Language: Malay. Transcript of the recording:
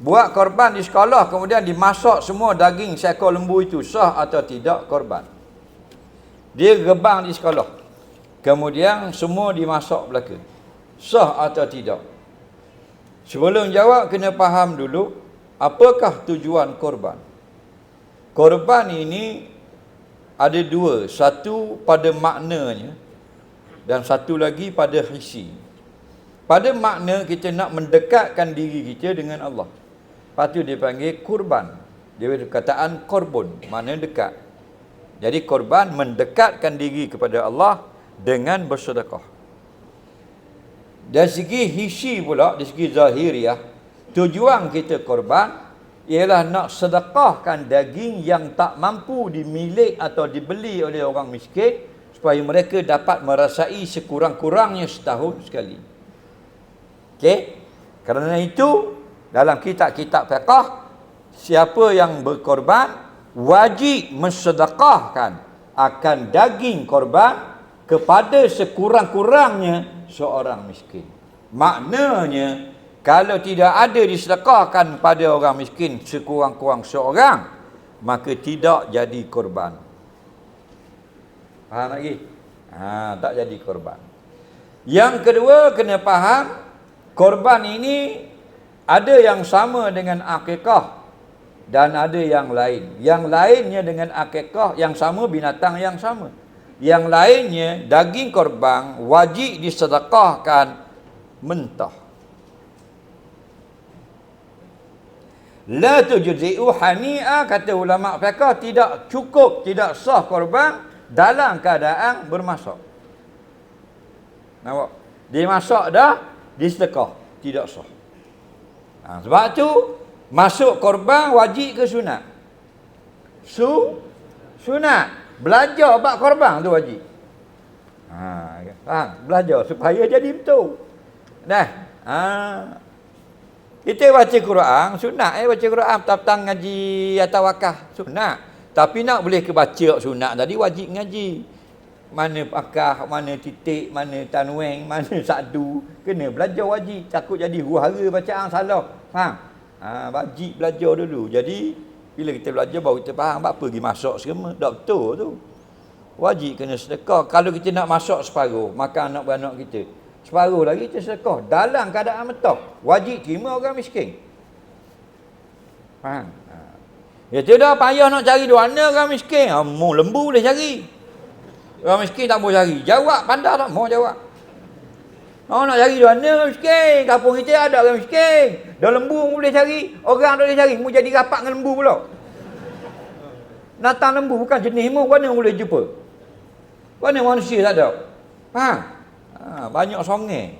Buat korban di sekolah kemudian dimasak semua daging seekor lembu itu sah atau tidak korban. Dia gebang di sekolah. Kemudian semua dimasak belaka. Sah atau tidak? Sebelum jawab kena faham dulu apakah tujuan korban. Korban ini ada dua, satu pada maknanya dan satu lagi pada hisi. Pada makna kita nak mendekatkan diri kita dengan Allah. Lepas tu dia panggil kurban. Dia kataan korbun, mana dekat. Jadi korban mendekatkan diri kepada Allah dengan bersedekah. Dari segi hisi pula, dari segi zahiriah, tujuan kita korban ialah nak sedekahkan daging yang tak mampu dimilik atau dibeli oleh orang miskin supaya mereka dapat merasai sekurang-kurangnya setahun sekali. Okey? Kerana itu, dalam kitab-kitab fiqah siapa yang berkorban wajib mensedekahkan akan daging korban kepada sekurang-kurangnya seorang miskin. Maknanya kalau tidak ada disedekahkan pada orang miskin sekurang-kurang seorang maka tidak jadi korban. Faham lagi? Ha, tak jadi korban. Yang kedua kena faham korban ini ada yang sama dengan akikah dan ada yang lain. Yang lainnya dengan akikah yang sama binatang yang sama. Yang lainnya daging korban wajib disedekahkan mentah. La tujzi'u hani'a kata ulama fiqh tidak cukup tidak sah korban dalam keadaan bermasak. Nampak? Dia masak dah, disedekah, tidak sah. Ha, sebab tu masuk korban wajib ke sunat? Su sunat. Belajar bab korban tu wajib. Ha, faham? Belajar supaya jadi betul. Dah. Ha. Kita baca Quran, sunat eh baca Quran petang ngaji atau wakah, sunat. Tapi nak boleh ke baca sunat tadi wajib ngaji mana pakah, mana titik, mana tanweng, mana sadu. Kena belajar wajib. Takut jadi huara bacaan salah. Faham? Ha, wajib belajar dulu. Jadi, bila kita belajar baru kita faham. Apa pergi masuk semua. Tak betul tu. Wajib kena sedekah. Kalau kita nak masuk separuh, makan anak beranak kita. Separuh lagi kita sedekah. Dalam keadaan metah. Wajib terima orang miskin. Faham? Ha. Ya tidak payah nak cari dua mana orang miskin. Ha, lembu boleh cari. Orang miskin tak mau cari. Jawab pandai tak mau jawab. Oh nak cari mana orang miskin? Kampung kita ada orang miskin. Dah lembu pun boleh cari. Orang tak boleh cari. Mu jadi rapat dengan lembu pula. Natang lembu bukan jenis mu. Mana boleh jumpa? Mana manusia tak ada? Faham? Ha, banyak songai.